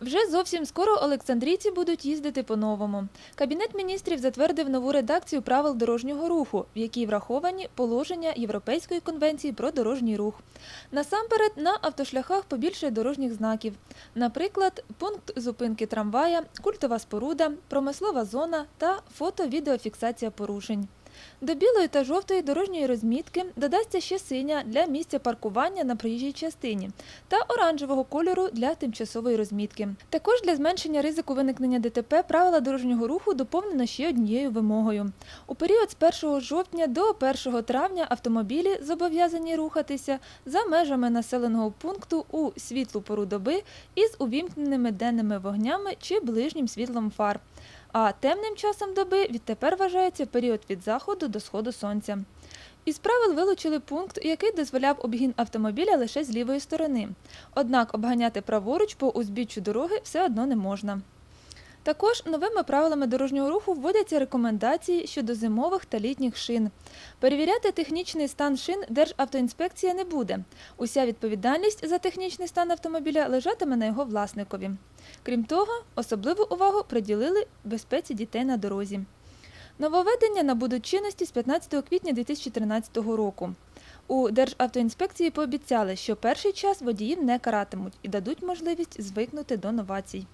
Вже зовсім скоро олександрійці будуть їздити по-новому. Кабінет міністрів затвердив нову редакцію правил дорожнього руху, в якій враховані положення Європейської конвенції про дорожній рух. Насамперед, на автошляхах побільше дорожніх знаків. Наприклад, пункт зупинки трамвая, культова споруда, промислова зона та фото-відеофіксація порушень. До білої та жовтої дорожньої розмітки додасться ще синя для місця паркування на проїжджій частині та оранжевого кольору для тимчасової розмітки. Також для зменшення ризику виникнення ДТП правила дорожнього руху доповнено ще однією вимогою. У період з 1 жовтня до 1 травня автомобілі зобов'язані рухатися за межами населеного пункту у світлу пору доби із увімкненими денними вогнями чи ближнім світлом фар. А темним часом доби відтепер вважається період від заходу до сходу сонця. Із правил вилучили пункт, який дозволяв обгін автомобіля лише з лівої сторони. Однак обганяти праворуч по узбіччю дороги все одно не можна. Також новими правилами дорожнього руху вводяться рекомендації щодо зимових та літніх шин. Перевіряти технічний стан шин Державтоінспекція не буде. Уся відповідальність за технічний стан автомобіля лежатиме на його власникові. Крім того, особливу увагу приділили безпеці дітей на дорозі. Нововведення набудуть чинності з 15 квітня 2013 року. У Державтоінспекції пообіцяли, що перший час водіїв не каратимуть і дадуть можливість звикнути до новацій.